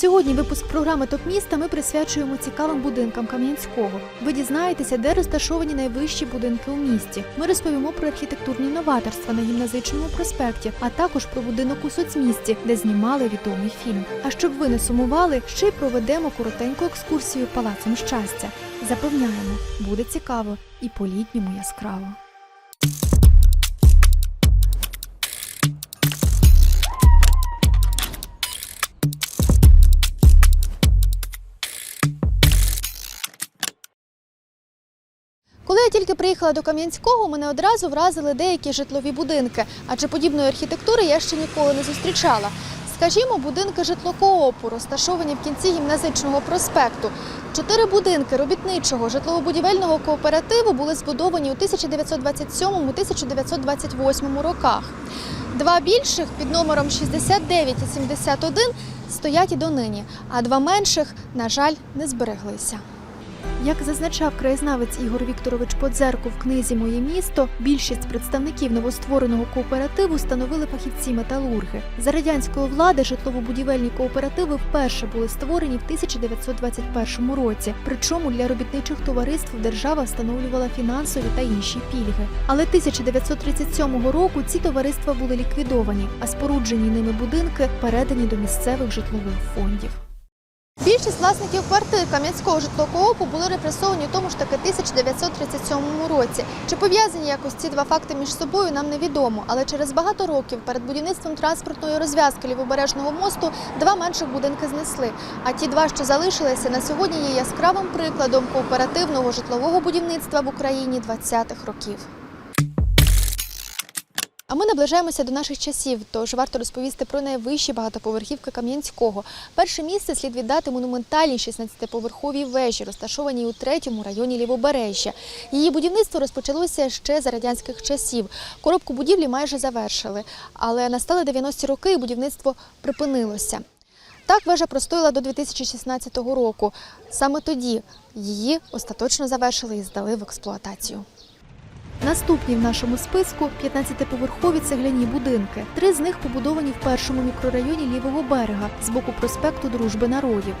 Сьогодні випуск програми Топ міста ми присвячуємо цікавим будинкам Кам'янського. Ви дізнаєтеся, де розташовані найвищі будинки у місті. Ми розповімо про архітектурні новаторства на гімназичному проспекті, а також про будинок у соцмісті, де знімали відомий фільм. А щоб ви не сумували, ще й проведемо коротеньку екскурсію палацом щастя. Запевняємо, буде цікаво і по-літньому яскраво. Приїхала до Кам'янського, мене одразу вразили деякі житлові будинки, адже подібної архітектури я ще ніколи не зустрічала. Скажімо, будинки житлокоопу, розташовані в кінці гімназичного проспекту. Чотири будинки робітничого житлово-будівельного кооперативу були збудовані у 1927-1928 роках. Два більших під номером 69 і 71 стоять і донині, а два менших, на жаль, не збереглися. Як зазначав краєзнавець Ігор Вікторович Подзерко в книзі Моє місто, більшість представників новоствореного кооперативу становили фахівці металурги. За радянської влади житлово-будівельні кооперативи вперше були створені в 1921 році. Причому для робітничих товариств держава встановлювала фінансові та інші пільги. Але 1937 року ці товариства були ліквідовані, а споруджені ними будинки передані до місцевих житлових фондів. Більшість власників квартир Кам'янського житлокоопу були репресовані у тому ж таки 1937 році. Чи пов'язані якось ці два факти між собою, нам невідомо. Але через багато років перед будівництвом транспортної розв'язки лівобережного мосту два менших будинки знесли. А ті два, що залишилися, на сьогодні є яскравим прикладом кооперативного житлового будівництва в Україні 20-х років. А ми наближаємося до наших часів, тож варто розповісти про найвищі багатоповерхівки Кам'янського. Перше місце слід віддати монументальній 16-поверховій вежі, розташованій у третьому районі Лівобережжя. Її будівництво розпочалося ще за радянських часів. Коробку будівлі майже завершили, але настали 90-ті роки і будівництво припинилося. Так вежа простояла до 2016 року. Саме тоді її остаточно завершили і здали в експлуатацію. Наступні в нашому списку 15-поверхові цегляні будинки. Три з них побудовані в першому мікрорайоні лівого берега з боку проспекту Дружби народів.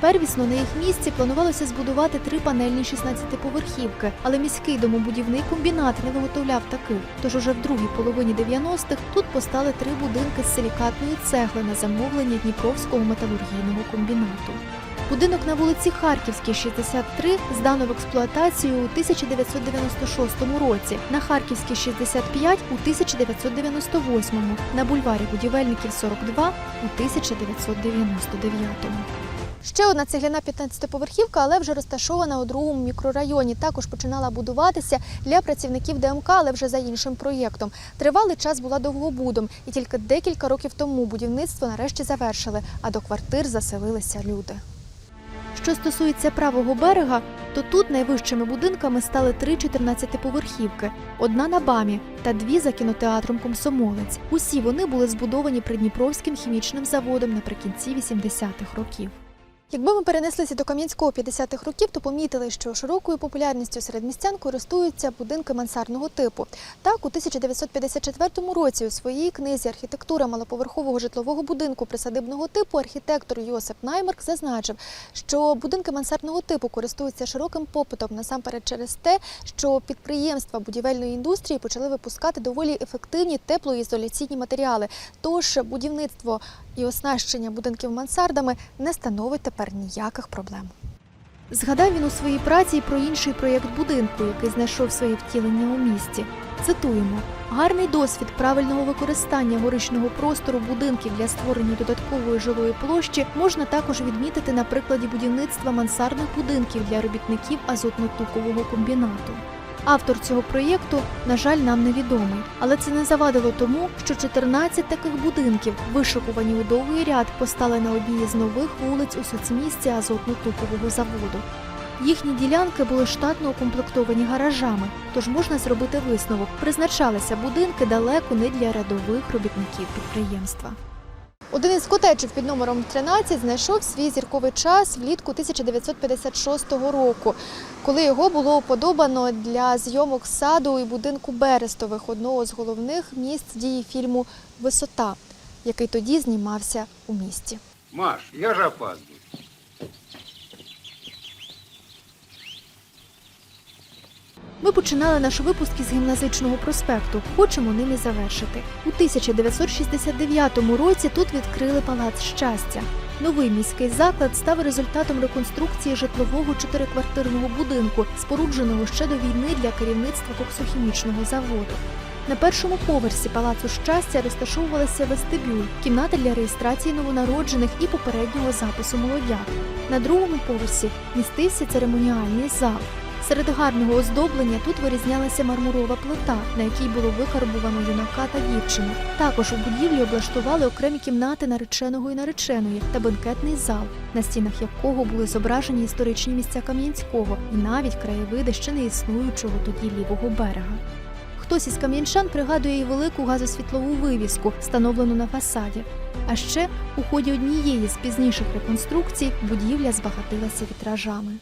Первісно на їх місці планувалося збудувати три панельні 16-поверхівки, але міський домобудівний комбінат не виготовляв таких. Тож уже в другій половині 90-х тут постали три будинки з силікатної цегли на замовлення Дніпровського металургійного комбінату. Будинок на вулиці Харківській, 63, здано в експлуатацію у 1996 році, на Харківській 65 у 1998, на бульварі будівельників 42 у 1999. Ще одна цегляна 15-поверхівка, але вже розташована у другому мікрорайоні. Також починала будуватися для працівників ДМК, але вже за іншим проєктом. Тривалий час була довгобудом, і тільки декілька років тому будівництво нарешті завершили, а до квартир заселилися люди. Що стосується правого берега, то тут найвищими будинками стали три 14-поверхівки, одна на БАМі та дві за кінотеатром Комсомолець. Усі вони були збудовані Придніпровським хімічним заводом наприкінці 80-х років. Якби ми перенеслися до Кам'янського 50-х років, то помітили, що широкою популярністю серед містян користуються будинки мансардного типу. Так, у 1954 році у своїй книзі Архітектура малоповерхового житлового будинку присадибного типу архітектор Йосип Наймарк зазначив, що будинки мансардного типу користуються широким попитом насамперед через те, що підприємства будівельної індустрії почали випускати доволі ефективні теплоізоляційні матеріали. Тож будівництво і оснащення будинків мансардами не становить тепер ніяких проблем. Згадав він у своїй праці і про інший проєкт будинку, який знайшов своє втілення у місті. Цитуємо: гарний досвід правильного використання горичного простору будинків для створення додаткової жилої площі можна також відмітити на прикладі будівництва мансардних будинків для робітників азотно-тукового комбінату. Автор цього проєкту, на жаль, нам невідомий, але це не завадило тому, що 14 таких будинків, вишикувані у довгий ряд, постали на одній із нових вулиць у соцмісті азотно-тукового заводу. Їхні ділянки були штатно укомплектовані гаражами, тож можна зробити висновок. Призначалися будинки далеко не для рядових робітників підприємства. Один із котеджів під номером 13 знайшов свій зірковий час влітку 1956 року, коли його було уподобано для зйомок саду і будинку Берестових, одного з головних місць дії фільму Висота, який тоді знімався у місті. Маш, я ж опаздываю. Починали наш випуск із гімназичного проспекту. Хочемо ним завершити. У 1969 році тут відкрили палац щастя. Новий міський заклад став результатом реконструкції житлового чотириквартирного будинку, спорудженого ще до війни для керівництва коксохімічного заводу. На першому поверсі палацу щастя розташовувалися вестибюль, кімната для реєстрації новонароджених і попереднього запису молодят. На другому поверсі містився церемоніальний зал. Серед гарного оздоблення тут вирізнялася мармурова плита, на якій було викарбувано юнака та дівчину. Також у будівлі облаштували окремі кімнати нареченого і нареченої та бенкетний зал, на стінах якого були зображені історичні місця Кам'янського і навіть краєвиди ще не існуючого тоді лівого берега. Хтось із кам'янчан пригадує і велику газосвітлову вивіску, встановлену на фасаді. А ще у ході однієї з пізніших реконструкцій будівля збагатилася вітражами.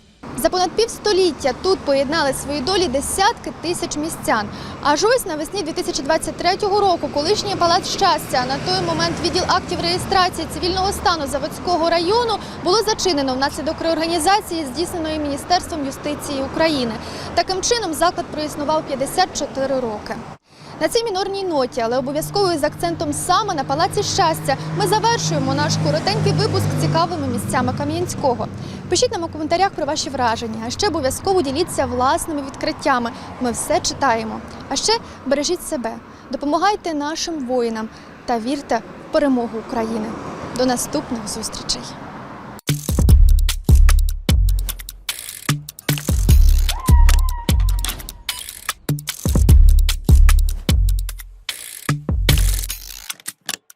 За понад півстоліття тут поєднали свої долі десятки тисяч містян. Аж ось навесні 2023 року колишній палац щастя, на той момент відділ актів реєстрації цивільного стану Заводського району було зачинено внаслідок реорганізації, здійсненої Міністерством юстиції України. Таким чином заклад проіснував 54 роки. На цій мінорній ноті, але обов'язково з акцентом саме на палаці щастя, ми завершуємо наш коротенький випуск цікавими місцями Кам'янського. Пишіть нам у коментарях про ваші враження, а ще обов'язково діліться власними відкриттями. Ми все читаємо. А ще бережіть себе, допомагайте нашим воїнам та вірте в перемогу України. До наступних зустрічей!